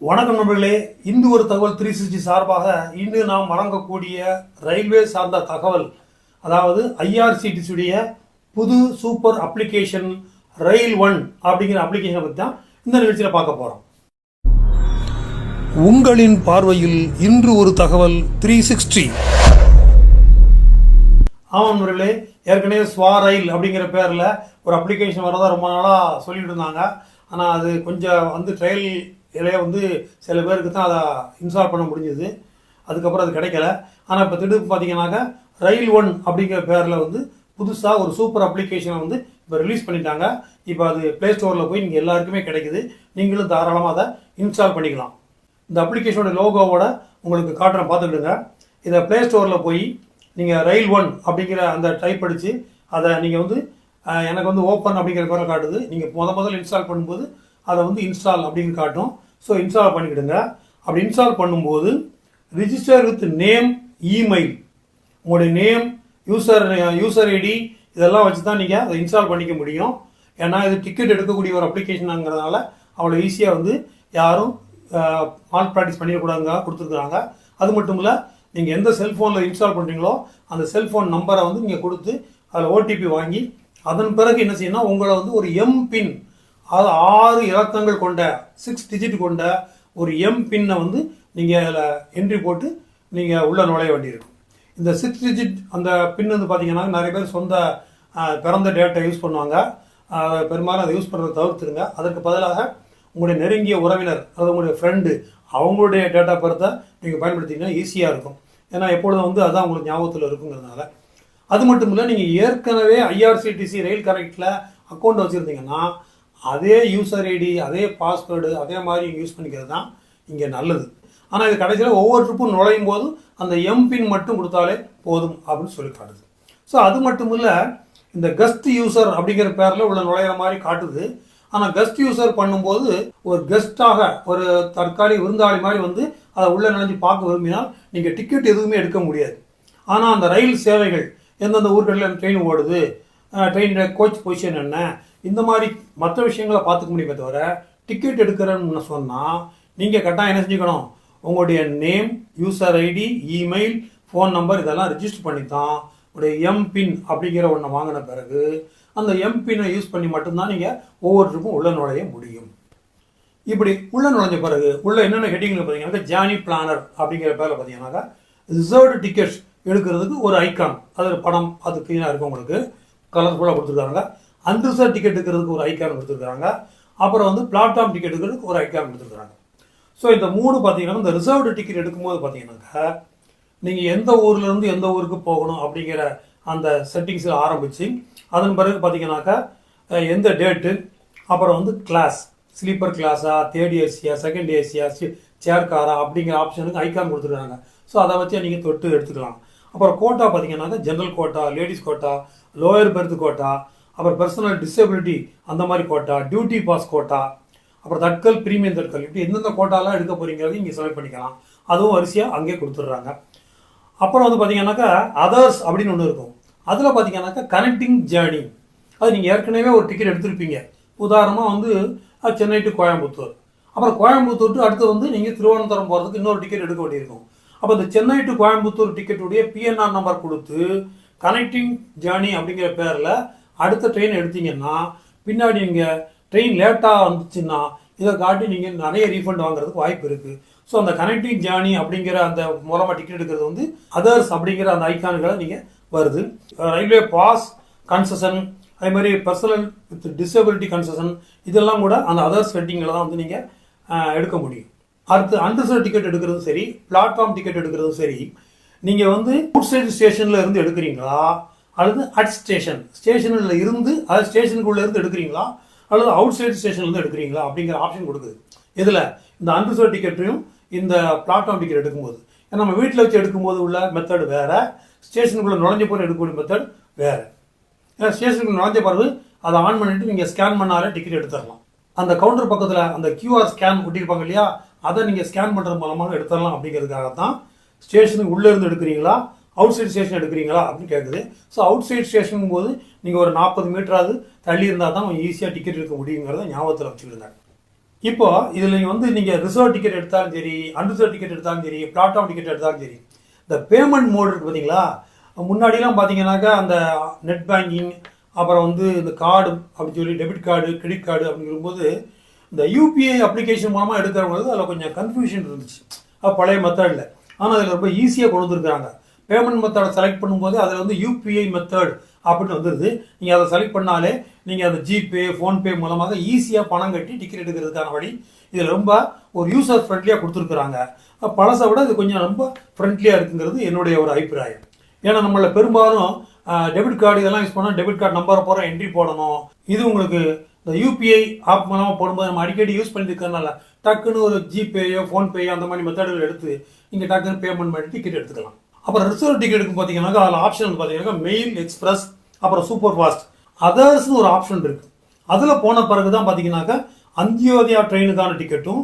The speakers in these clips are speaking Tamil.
வணக்கம் நண்பர்களே. இந்து ஒரு தகவல் த்ரீ சிக்ஸ்டி சார்பாக இன்று நாம் வழங்கக்கூடிய ரயில்வே சார்ந்த தகவல் அதாவது ஐஆர்சிடிசியுடைய புது சூப்பர் அப்ளிகேஷன் ரயில் ஒன் அப்படிங்கிற அப்ளிகேஷனை பற்றி தான் இந்த நிகழ்ச்சியில் பார்க்க போகிறோம் உங்களின் பார்வையில் இன்று ஒரு தகவல் த்ரீ சிக்ஸ்டி ஆமாம் நண்பர்களே ஏற்கனவே ஸ்வா ரயில் அப்படிங்கிற பேரில் ஒரு அப்ளிகேஷன் வரதான் ரொம்ப நாளாக சொல்லிட்டு இருந்தாங்க. ஆனால் அது கொஞ்சம் வந்து ட்ரையல் இதிலே வந்து சில பேருக்கு தான் அதை இன்ஸ்டால் பண்ண முடிஞ்சது. அதுக்கப்புறம் அது கிடைக்கல. ஆனால் இப்போ திடீர்னு பார்த்தீங்கன்னாக்கா ரயில் ஒன் அப்படிங்கிற பேரில் வந்து புதுசாக ஒரு சூப்பர் அப்ளிகேஷனை வந்து இப்போ ரிலீஸ் பண்ணிட்டாங்க. இப்போ அது ப்ளே ஸ்டோரில் போய் நீங்கள் எல்லாருக்குமே கிடைக்குது. நீங்களும் தாராளமாக அதை இன்ஸ்டால் பண்ணிக்கலாம். இந்த அப்ளிகேஷனோட லோகோவோட உங்களுக்கு காட்டுறேன் பார்த்துக்கிடுங்க. இதை ப்ளே ஸ்டோரில் போய் நீங்கள் ரயில் ஒன் அப்படிங்கிற அந்த டைப் அடித்து அதை நீங்கள் வந்து எனக்கு வந்து ஓப்பன் அப்படிங்கிற பேரில் காட்டுது. நீங்கள் முத முதல்ல இன்ஸ்டால் பண்ணும்போது அதை வந்து இன்ஸ்டால் அப்படின்னு காட்டும். ஸோ இன்ஸ்டால் பண்ணிக்கிடுங்க. அப்படி இன்ஸ்டால் பண்ணும்போது ரிஜிஸ்டர் வித் நேம் இமெயில் உங்களுடைய நேம் யூசர் யூசர் ஐடி இதெல்லாம் வச்சு தான் நீங்கள் அதை இன்ஸ்டால் பண்ணிக்க முடியும். ஏன்னா இது டிக்கெட் எடுக்கக்கூடிய ஒரு அப்ளிகேஷனுங்கிறதுனால அவ்வளோ ஈஸியாக வந்து யாரும் மால் ப்ராக்டிஸ் பண்ணிடக்கூடாதுங்க கொடுத்துருக்குறாங்க. அது மட்டும் இல்லை நீங்கள் எந்த செல்ஃபோனில் இன்ஸ்டால் பண்ணுறீங்களோ அந்த செல்ஃபோன் நம்பரை வந்து நீங்கள் கொடுத்து அதில் ஓடிபி வாங்கி அதன் பிறகு என்ன செய்யணும் உங்களை வந்து ஒரு எம்பின் அது ஆறு இலக்கங்கள் கொண்ட சிக்ஸ் டிஜிட் கொண்ட ஒரு எம் பின்னை வந்து நீங்கள் அதில் என்ட்ரி போட்டு நீங்கள் உள்ளே நுழைய வேண்டியிருக்கும். இந்த சிக்ஸ் டிஜிட் அந்த பின் வந்து பார்த்தீங்கன்னா நிறைய பேர் சொந்த பிறந்த டேட்டா யூஸ் பண்ணுவாங்க. பெரும்பாலும் அதை யூஸ் பண்ணுறதை தவிர்த்துருங்க. அதற்கு பதிலாக உங்களுடைய நெருங்கிய உறவினர் அதாவது உங்களுடைய ஃப்ரெண்டு அவங்களுடைய டேட்டா பர்த்தை நீங்கள் பயன்படுத்திங்கன்னா ஈஸியாக இருக்கும். ஏன்னா எப்பொழுதும் வந்து அதுதான் உங்களுக்கு ஞாபகத்தில் இருக்குங்கிறதுனால. அது மட்டும் இல்லை நீங்கள் ஏற்கனவே ஐஆர்சிடிசி ரயில் கனெக்டில் அக்கௌண்ட் வச்சுருந்தீங்கன்னா அதே யூசர் ஐடி அதே பாஸ்வேர்டு அதே மாதிரி யூஸ் பண்ணிக்கிறது தான் இங்கே நல்லது. ஆனால் இது கடைசியில் ஒவ்வொரு ட்ரிப்பும் நுழையும் போது அந்த எம்பின் மட்டும் கொடுத்தாலே போதும் அப்படின்னு சொல்லி காட்டுது. ஸோ அது மட்டும் இல்லை இந்த கெஸ்ட் யூசர் அப்படிங்கிற பேரில் உள்ள நுழையிற மாதிரி காட்டுது. ஆனால் கஸ்ட் யூசர் பண்ணும்போது ஒரு கெஸ்ட்டாக ஒரு தற்காலிக விருந்தாளி மாதிரி வந்து அதை உள்ளே நினைஞ்சு பார்க்க விரும்பினால் நீங்கள் டிக்கெட் எதுவுமே எடுக்க முடியாது. ஆனால் அந்த ரயில் சேவைகள் எந்தெந்த ஊர்களில் ட்ரெயின் ஓடுது ட்ரெயினில் கோச் பொசிஷன் என்ன இந்த மாதிரி மற்ற விஷயங்களை பார்த்துக்க முடியுமே தவிர டிக்கெட் எடுக்கிறேன்னு சொன்னால் நீங்கள் கட்டாயம் என்ன செஞ்சுக்கணும்? உங்களுடைய name user ID email phone number இதெல்லாம் ரிஜிஸ்டர் பண்ணி தான் உடைய எம்பின் அப்படிங்கிற ஒன்றை வாங்கின பிறகு அந்த எம்பினை யூஸ் பண்ணி மட்டும்தான் நீங்கள் ஒவ்வொருத்தருக்கும் உள்ள நுழைய முடியும். இப்படி உள்ள நுழைஞ்ச பிறகு உள்ள என்னென்ன ஹெட்டிங்கில் பார்த்தீங்கன்னாக்கா ஜானி பிளானர் அப்படிங்கிற பேரில் பார்த்தீங்கன்னாக்கா ரிசர்வ்டு டிக்கெட்ஸ் எடுக்கிறதுக்கு ஒரு ஐக்கான் அது ஒரு படம் அது க்ளீனாக இருக்கும் உங்களுக்கு. கலர்ஃபுல்லாக கொடுத்துருக்காங்க. அன்ரிசர்வ் டிக்கெட் இருக்கிறதுக்கு ஒரு ஐக்கான் கொடுத்துருக்காங்க அப்புறம் வந்து பிளாட்ஃபார்ம் டிக்கெட் எடுக்கிறதுக்கு ஒரு ஐக்கான் கொடுத்துருக்காங்க ஸோ இந்த மூணு பார்த்தீங்கன்னா இந்த ரிசர்வ்டு டிக்கெட் எடுக்கும்போது பார்த்தீங்கன்னாக்கா நீங்கள் எந்த ஊர்லேருந்து எந்த ஊருக்கு போகணும் அப்படிங்கிற அந்த செட்டிங்ஸில் ஆரம்பித்து அதன் பிறகு பார்த்தீங்கன்னாக்கா எந்த டேட்டு அப்புறம் வந்து கிளாஸ் ஸ்லீப்பர் கிளாஸா தேர்ட் ஏசியா செகண்ட் ஏசியா சேர் காரா அப்படிங்கிற ஆப்ஷனுக்கு ஐக்கான் கொடுத்துருக்காங்க ஸோ அதை வச்சு நீங்கள் தொட்டு எடுத்துக்கலாம். அப்புறம் கோட்டா பார்த்தீங்கன்னாக்கா general quota ladies quota lower berth quota அப்புறம் பர்சனல் டிசபிலிட்டி அந்த மாதிரி கோட்டா டியூட்டி பாஸ் கோட்டா அப்புறம் தட்கல் பிரீமியம் தட்கல் இப்படி எந்தெந்த கோட்டாலாம் எடுக்க போகிறீங்கிறது இங்கே செலக்ட் பண்ணிக்கலாம். அதுவும் வரிசையாக அங்கேயே கொடுத்துட்றாங்க. அப்புறம் வந்து பார்த்தீங்கன்னாக்கா அதர்ஸ் அப்படின்னு ஒன்று இருக்கும். அதில் பார்த்தீங்கன்னாக்கா கனெக்டிங் ஜேர்னி அது நீங்கள் ஏற்கனவே ஒரு டிக்கெட் எடுத்திருப்பீங்க. உதாரணமாக வந்து சென்னை டு கோயம்புத்தூர். அப்புறம் கோயம்புத்தூர் டு அடுத்து வந்து நீங்கள் திருவனந்தபுரம் போகிறதுக்கு இன்னொரு டிக்கெட் எடுக்க வேண்டியிருக்கும். அப்போ இந்த சென்னை டு கோயம்புத்தூர் டிக்கெட்டுடைய பிஎன்ஆர் நம்பர் கொடுத்து கனெக்டிங் ஜேர்னி அப்படிங்கிற பேரில் அடுத்த ட்ரெயின் எடுத்தீங்கன்னா பின்னாடி நீங்கள் ட்ரெயின் லேட்டாக வந்துச்சுன்னா இதை காட்டி நீங்கள் நிறைய ரீஃபண்ட் வாங்குறதுக்கு வாய்ப்பு இருக்குது ஸோ அந்த கனெக்டிங் ஜேர்னி அப்படிங்கிற அந்த மூலமாக டிக்கெட் எடுக்கிறது வந்து அதர்ஸ் அப்படிங்கிற அந்த ஐக்கான்களை நீங்கள் வருது. ரயில்வே பாஸ் கன்செஷன் அதே மாதிரி பர்சனல் வித் டிசபிலிட்டி கன்செஷன் இதெல்லாம் கூட அந்த அதர்ஸ் வெட்டிங்கில் தான் வந்து நீங்கள் எடுக்க முடியும். அடுத்து அன்ரிசர்வ் டிக்கெட் எடுக்கிறதும் சரி பிளாட்ஃபார்ம் டிக்கெட் எடுக்கிறதும் சரி நீங்கள் வந்து அவுட் சைடு ஸ்டேஷனில் இருந்து எடுக்கிறீங்களா? அல்லது அட் ஸ்டேஷன் ஸ்டேஷனில் இருந்து அது ஸ்டேஷனுக்குள்ளே இருந்து எடுக்கிறீங்களா? அல்லது அவுட் சைடு ஸ்டேஷன்லேருந்து எடுக்கிறீங்களா? அப்படிங்கிற ஆப்ஷன் கொடுக்குது. இதில் இந்த அன்ரிசர்வ் டிக்கெட்டையும் இந்த பிளாட்ஃபார்ம் டிக்கெட் எடுக்கும்போது. ஏன்னா நம்ம வீட்டில் வச்சு எடுக்கும்போது உள்ள மெத்தட் வேறு. ஸ்டேஷனுக்குள்ளே நுழைஞ்ச போகிற எடுக்கக்கூடிய மெத்தட் வேறு. ஏன்னா ஸ்டேஷனுக்கு நுழைஞ்ச பிறகு அதை ஆன் பண்ணிட்டு நீங்கள் ஸ்கேன் பண்ணாலே டிக்கெட் எடுத்துடலாம். அந்த கவுண்டர் பக்கத்தில் அந்த கியூஆர் ஸ்கேன் ஒட்டியிருப்பாங்க இல்லையா? அதை நீங்கள் ஸ்கேன் பண்ணுறது மூலமாக எடுத்துடலாம் அப்படிங்கிறதுக்காக தான் ஸ்டேஷனுக்கு உள்ளே இருந்து எடுக்கிறீங்களா? அவுட் சைடு ஸ்டேஷன் எடுக்கிறீங்களா அப்படின்னு கேட்குது ஸோ அவுட் சைடு ஸ்டேஷன் போது நீங்கள் ஒரு நாற்பது மீட்டராவது தள்ளி இருந்தால் தான் ஈஸியாக டிக்கெட் எடுக்க முடியுங்கிறத ஞாபகத்தில் வச்சுக்கிடுங்க. இப்போ இதில் நீங்கள் வந்து நீங்கள் ரிசர்வ் டிக்கெட் எடுத்தாலும் சரி அன்ரிசர்வ் டிக்கெட் எடுத்தாலும் சரி பிளாட்ஃபார்ம் டிக்கெட் எடுத்தாலும் சரி இந்த பேமெண்ட் மோடு இருக்குது பார்த்தீங்களா முன்னாடிலாம் பார்த்தீங்கன்னாக்கா அந்த நெட் பேங்கிங் அப்புறம் வந்து இந்த கார்டு அப்படின்னு சொல்லி டெபிட் கார்டு கிரெடிட் கார்டு அப்படிங்கும்போது இந்த யூபிஐ அப்ளிகேஷன் மூலமாக எடுக்கிறவங்களுக்கு அதில் கொஞ்சம் கன்ஃபியூஷன் இருந்துச்சு. அது பழைய மெத்தடில் ஆனால் அதில் ரொம்ப ஈஸியாக கொண்டு வந்துருக்குறாங்க. பேமெண்ட் மெத்தடை செலக்ட் பண்ணும்போது அதில் வந்து யூபிஐ மெத்தட் அப்படின்னு வந்துடுது நீங்கள் அதை செலக்ட் பண்ணாலே நீங்கள் அந்த ஜிபே ஃபோன்பே மூலமாக ஈஸியாக பணம் கட்டி டிக்கெட் எடுக்கிறதுக்கான வழி. இதில் ரொம்ப ஒரு யூசர் ஃப்ரெண்ட்லியாக கொடுத்துருக்குறாங்க. பழசை விட இது கொஞ்சம் ரொம்ப ஃப்ரெண்ட்லியாக இருக்குங்கிறது என்னுடைய ஒரு அபிப்பிராயம். ஏன்னா நம்மள பெரும்பாலும் டெபிட் கார்டு இதெல்லாம் யூஸ் பண்ணால் டெபிட் கார்டு நம்பரை போகிற என்ட்ரி போடணும். இது உங்களுக்கு இந்த யூபிஐ ஆப் மூலமாக போடும்போது நம்ம அடிக்கடி யூஸ் பண்ணிட்டு டக்குன்னு ஒரு ஜிபேயோ ஃபோன்பேயோ அந்த மாதிரி மெத்தடுகள் எடுத்து நீங்கள் டக்குன்னு பேமெண்ட் பண்ணி டிக்கெட் எடுத்துக்கலாம். அப்புறம் ரிசர்வ் டிக்கெட்டுக்கு பார்த்தீங்கன்னாக்கா அதில் ஆப்ஷன் பார்த்தீங்கன்னா மெயில் எக்ஸ்பிரஸ் அப்புறம் சூப்பர் ஃபாஸ்ட் அதர்ஸ்னு ஒரு ஆப்ஷன் இருக்குது அதில் போன பிறகு தான் பார்த்தீங்கன்னாக்கா அந்தியோதயா ட்ரெயினுக்கான டிக்கெட்டும்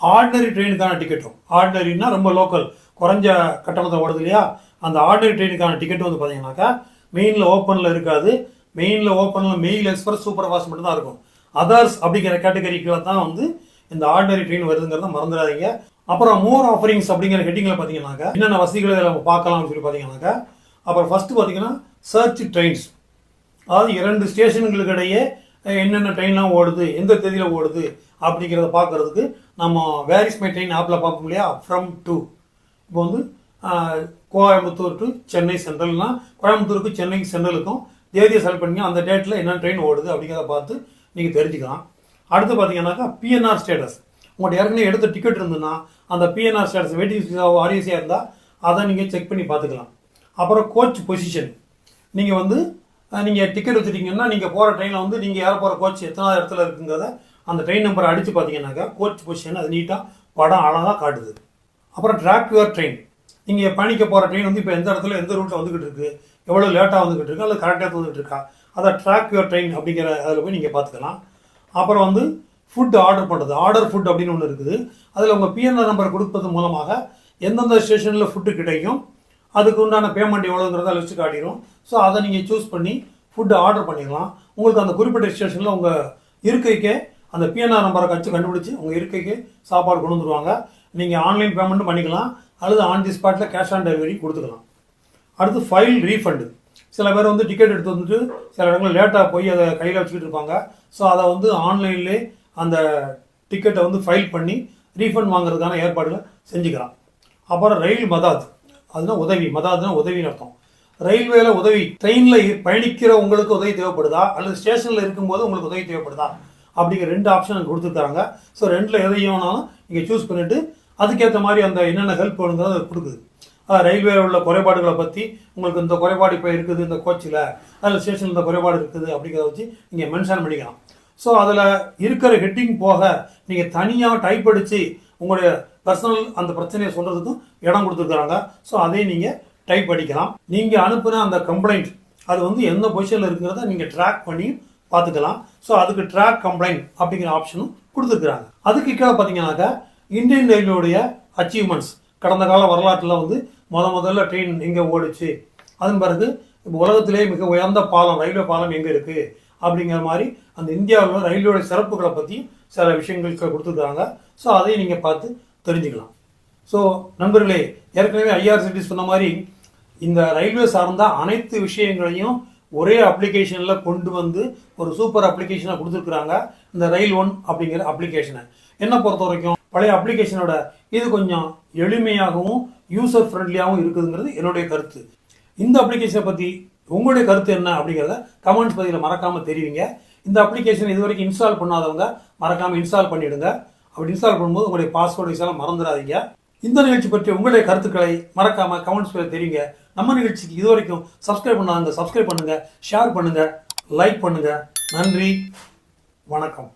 ஆர்டினரி ட்ரெயினுக்கான டிக்கெட்டும் ஆர்டினரினா ரொம்ப லோக்கல் குறைஞ்ச கட்டணத்தை ஓடுது இல்லையா? அந்த ஆர்டினரி ட்ரெயினுக்கான டிக்கெட் வந்து பார்த்தீங்கன்னாக்கா மெயினில் ஓப்பனில் இருக்காது. மெயினில் ஓப்பனில் மெயில் எக்ஸ்பிரஸ் சூப்பர் ஃபாஸ்ட் மட்டும் தான் இருக்கும். அதர்ஸ் அப்படிங்கிற கேட்டகரிக்குள்ள தான் வந்து இந்த ஆர்டினரி ட்ரெயின் வருதுங்கிறத மறந்துடாதீங்க. அப்புறம் மோர் ஆஃபரிங்ஸ் அப்படிங்கிற ஹெட்டிங்கில் பார்த்தீங்கன்னாக்க என்னென்ன வசதிகளை நம்ம பார்க்கலாம்னு சொல்லி பார்த்தீங்கன்னாக்க அப்புறம் ஃபஸ்ட்டு பார்த்தீங்கன்னா சர்ச் ட்ரெயின்ஸ் அதாவது இரண்டு ஸ்டேஷன்களுக்கு இடையே என்னென்ன ட்ரெயின்லாம் ஓடுது எந்த தேதியில் ஓடுது அப்படிங்கிறத பார்க்குறதுக்கு நம்ம வேரிஸ் மை ட்ரெயின் ஆப்பில் பார்க்க இல்லையா? ஃப்ரம் டு இப்போ வந்து கோயம்புத்தூர் டு சென்னை சென்ட்ரல்னா கோயம்புத்தூருக்கு சென்னை சென்ட்ரலுக்கும் தேதியை செலக்ட் பண்ணி அந்த டேட்டில் என்ன ட்ரெயின் ஓடுது அப்படிங்கிறத பார்த்து நீங்கள் தெரிஞ்சுக்கலாம். அடுத்து பார்த்தீங்கன்னாக்கா பிஎன்ஆர் ஸ்டேட்டஸ் உங்கள்கிட்ட ஏற்கனவே எடுத்த டிக்கெட் இருந்ததுன்னா அந்த பிஎன்ஆர் ஸ்டேட்டஸ் வெயிட்டிங் விசாவோ ஆர்இசியாக இருந்தால் அதை நீங்கள் செக் பண்ணி பார்த்துக்கலாம். அப்புறம் கோச் பொசிஷன் நீங்கள் வந்து நீங்கள் டிக்கெட் வச்சுட்டீங்கன்னா நீங்கள் போகிற ட்ரெயினில் வந்து நீங்கள் ஏற போகிற கோச் எத்தனாவது இடத்துல இருக்குங்கிறத அந்த ட்ரெயின் நம்பரை அடித்து பார்த்தீங்கன்னாக்கா கோச் பொசிஷன் அது நீட்டாக படம் அழகாக காட்டுது. அப்புறம் ட்ராக் யுவர் ட்ரெயின் நீங்கள் பயணிக்க போகிற ட்ரெயின் வந்து இப்போ எந்த இடத்துல எந்த ரூட்டில் வந்துக்கிட்டு இருக்கு எவ்வளோ லேட்டாக வந்துக்கிட்டு இருக்கு அல்லது கரெக்டாக வந்துகிட்டு இருக்கா அதை ட்ராக் யுவர் ட்ரெயின் அப்படிங்கிற அதில் போய் நீங்கள் பார்த்துக்கலாம். அப்புறம் வந்து ஃபுட் ஆர்டர் பண்ணுறது ஆர்டர் ஃபுட் அப்படின்னு ஒன்று இருக்குது. அதில் உங்கள் பிஎன்ஆர் நம்பர் கொடுப்பது மூலமாக எந்தெந்த ஸ்டேஷனில் ஃபுட்டு கிடைக்கும் அதுக்கு உண்டான பேமெண்ட் எவ்வளோங்கிறத லிஸ்ட்டு காட்டிடும் ஸோ அதை நீங்கள் சூஸ் பண்ணி ஃபுட்டு ஆர்டர் பண்ணிடலாம். உங்களுக்கு அந்த குறிப்பிட்ட ஸ்டேஷனில் உங்கள் இருக்கைக்கே அந்த பிஎன்ஆர் நம்பரை கட்சி கண்டுபிடிச்சி உங்கள் இருக்கைக்கு சாப்பாடு கொண்டு வந்துருவாங்க. நீங்கள் ஆன்லைன் பேமெண்ட்டும் பண்ணிக்கலாம். அல்லது ஆன் தி ஸ்பாட்டில் கேஷ் ஆன் டெலிவரி கொடுத்துக்கலாம். அடுத்து ஃபைல் ரீஃபண்டு சில பேர் வந்து டிக்கெட் எடுத்து வந்துட்டு சில இடங்களில் லேட்டாக போய் அதை கையில் வச்சுக்கிட்டு இருப்பாங்க. ஸோ அதை வந்து ஆன்லைன்லேயே அந்த டிக்கெட்டை வந்து ஃபைல் பண்ணி ரீஃபண்ட் வாங்குறதுக்கான ஏற்பாடுகளை செஞ்சுக்கலாம். அப்புறம் ரயில் மதாத். அதுனா உதவி. மதாத்னா உதவின்னு அர்த்தம். ரயில்வேல உதவி ட்ரெயினில் பயணிக்கிற உங்களுக்கு உதவி தேவைப்படுதா? அல்லது ஸ்டேஷனில் இருக்கும்போது உங்களுக்கு உதவி தேவைப்படுதா? அப்படிங்கிற ரெண்டு ஆப்ஷன் கொடுத்துருக்காங்க. ஸோ ரெண்டில் எதையும் வேணாலும் நீங்கள் சூஸ் பண்ணிவிட்டு அதுக்கேற்ற மாதிரி அந்த என்னென்ன ஹெல்ப் வேணுங்கிறத கொடுக்குது. ரயில்வேல உள்ள குறைபாடுகளை பற்றி உங்களுக்கு இந்த குறைபாடு இப்போ இருக்குது இந்த கோச்சில் அதில் ஸ்டேஷனில் இந்த குறைபாடு இருக்குது அப்படிங்கிறத வச்சு நீங்கள் மென்ஷன் பண்ணிக்கலாம். ஸோ அதில் இருக்கிற ஹெட்டிங் போக நீங்கள் தனியாக டைப் அடித்து உங்களுடைய பர்சனல் அந்த பிரச்சனையை சொல்கிறதுக்கும் இடம் கொடுத்துருக்குறாங்க. ஸோ அதையும் நீங்கள் டைப் அடிக்கலாம். நீங்கள் அனுப்புன அந்த கம்ப்ளைண்ட் அது வந்து எந்த பொசிஷனில் இருக்கிறத நீங்கள் ட்ராக் பண்ணி பார்த்துக்கலாம். ஸோ அதுக்கு ட்ராக் கம்ப்ளைண்ட் அப்படிங்கிற ஆப்ஷனும் கொடுத்துருக்குறாங்க. அதுக்கு கீழே பார்த்தீங்கன்னாக்கா இந்தியன் ரயில்வேடைய அச்சீவ்மெண்ட்ஸ் கடந்த கால வரலாற்றில் வந்து முத முதல்ல ட்ரெயின் எங்கே ஓடுச்சு? அதன் பிறகு இப்போ உலகத்திலே மிக உயர்ந்த பாலம் ரயில்வே பாலம் எங்கே இருக்குது அப்படிங்கிற மாதிரி அந்த இந்தியாவில் உள்ள ரயில்வேடைய சிறப்புகளை பற்றி சில விஷயங்கள் கொடுத்துருக்காங்க. ஸோ அதையும் நீங்கள் பார்த்து தெரிஞ்சுக்கலாம். ஸோ நண்பர்களே ஏற்கனவே ஐஆர்சிடி சொன்ன மாதிரி இந்த ரயில்வே சார்ந்த அனைத்து விஷயங்களையும் ஒரே அப்ளிகேஷனில் கொண்டு வந்து ஒரு சூப்பர் அப்ளிகேஷனை கொடுத்துருக்குறாங்க. இந்த ரயில் ஒன் அப்படிங்கிற அப்ளிகேஷனை என்ன பொறுத்த வரைக்கும் பழைய அப்ளிகேஷனோட இது கொஞ்சம் எளிமையாகவும் யூசர் ஃப்ரெண்ட்லியாகவும் இருக்குதுங்கிறது என்னுடைய கருத்து. இந்த அப்ளிகேஷனை பற்றி உங்களுடைய கருத்து என்ன அப்படிங்கிறத கமெண்ட்ஸ் பதிவில் மறக்காமல் தெரிவிங்க. இந்த அப்ளிகேஷன் இது வரைக்கும் இன்ஸ்டால் பண்ணாதவங்க மறக்காமல் இன்ஸ்டால் பண்ணிவிடுங்க அப்படி இன்ஸ்டால் பண்ணும்போது உங்களுடைய பாஸ்வேர்டு விஷயம் மறந்துடாதீங்க. இந்த நிகழ்ச்சி பற்றி உங்களுடைய கருத்துக்களை மறக்காமல் கமெண்ட்ஸ் பதிவில் தெரிவிங்க. நம்ம நிகழ்ச்சிக்கு இது வரைக்கும் சப்ஸ்கிரைப் பண்ணாதவங்க சப்ஸ்கிரைப் பண்ணுங்கள் ஷேர் பண்ணுங்கள் லைக் பண்ணுங்கள் நன்றி வணக்கம்.